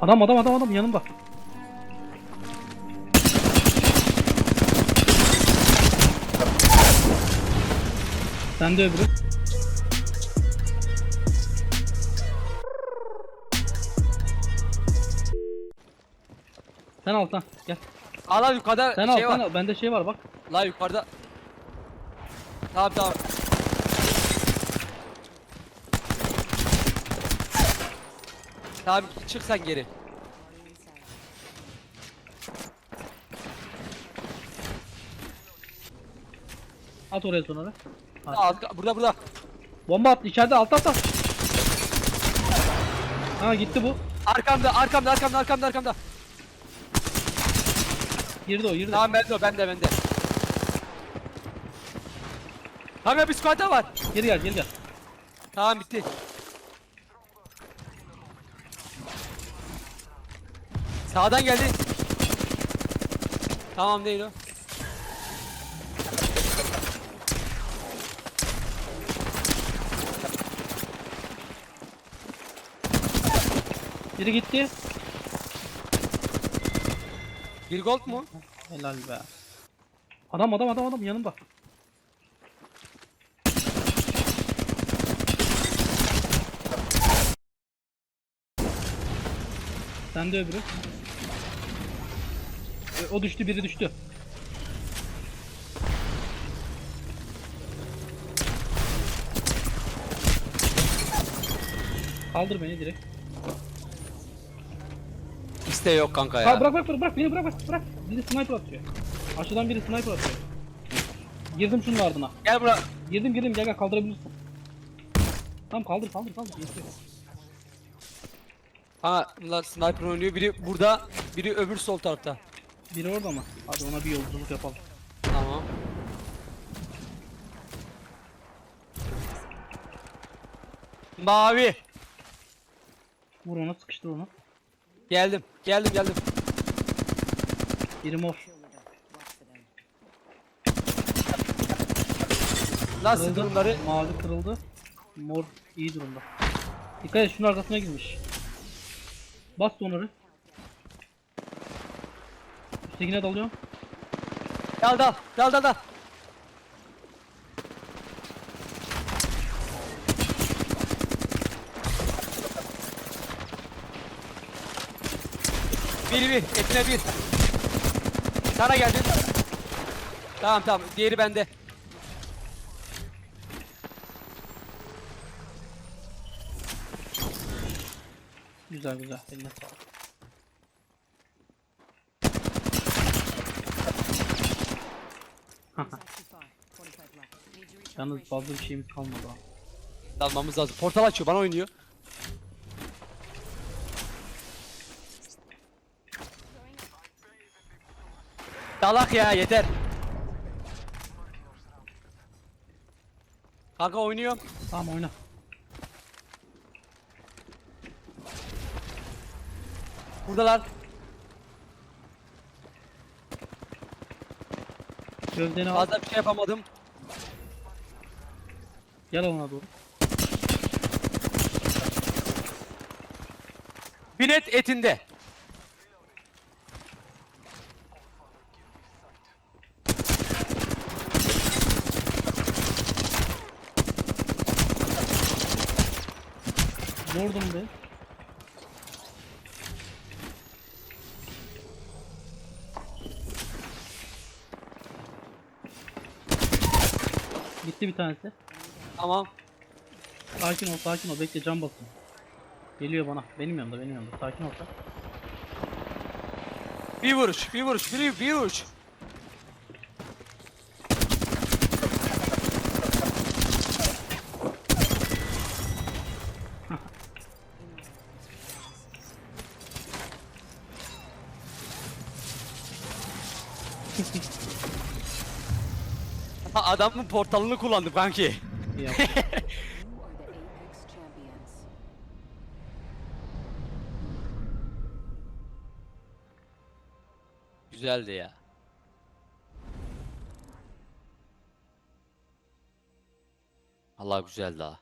Adam adam adam adam yanımda. Sen de öbürü. Sen al sen gel. Aa lan yukarıda Sen al şey sen var. al. Bende şey var bak. Lan yukarıda. Tamam tamam. Tamam çık sen geri. At oraya sonra. Hadi. Aa, burada burada. Bomba at içeride alt alt alt. Ha gitti bu. Arkamda arkamda arkamda arkamda arkamda. Girdi o girdi. Tamam bende o bende bende. Kanka bir squad daha var. Geri gel geri gel. Tamam bitti. Sağdan geldi. Tamam değil o. Biri gitti. Bir gold mu? Helal be. Adam adam adam adam yanımda. Sen de öbürü. E, O düştü biri düştü. Kaldır beni direkt. İste yok kanka Ha, ya. bırak bırak bırak bırak beni bırak bırak bırak. Biri sniper atıyor. Aşağıdan biri sniper atıyor. Girdim şunun ardına. Gel bura. Girdim girdim gel gel kaldırabilirsin. Tamam kaldır kaldır kaldır. Yetiyor. Ha bunlar sniper oynuyor. Biri burada, biri öbür sol tarafta. Biri orada mı? Hadi ona bir yolculuk yapalım. Tamam. Mavi. Vur ona sıkıştır onu. Geldim. Geldim geldim. Biri mor. Nasıl Kırıldı. durumları? Mavi kırıldı. Mor iyi durumda. Dikkat et şunun arkasına girmiş. Bas onları. Üsttekine dalıyorum. Dal dal. Dal dal dal. Bir bir. Etine bir. Sana geldim. Tamam tamam. Diğeri bende. Güzel güzel. Eline sağlık. Yalnız fazla bir şeyimiz kalmadı ha. Dalmamız lazım. Portal açıyor. Bana oynuyor. Dalak ya yeter. Kanka oynuyor. Tamam oyna. Buradalar. Gövdeni al. Fazla bir şey yapamadım. Gel ona doğru. Binet etinde. Vurdum be. Gitti bir tanesi. Tamam. Sakin ol, sakin ol. Bekle can basın. Geliyor bana. Benim yanımda, benim yanımda. Sakin ol sen. Bir vuruş, bir vuruş, bir, bir vuruş. Ha, Adamın portalını kullandı kanki. Güzeldi ya. Allah güzeldi ha.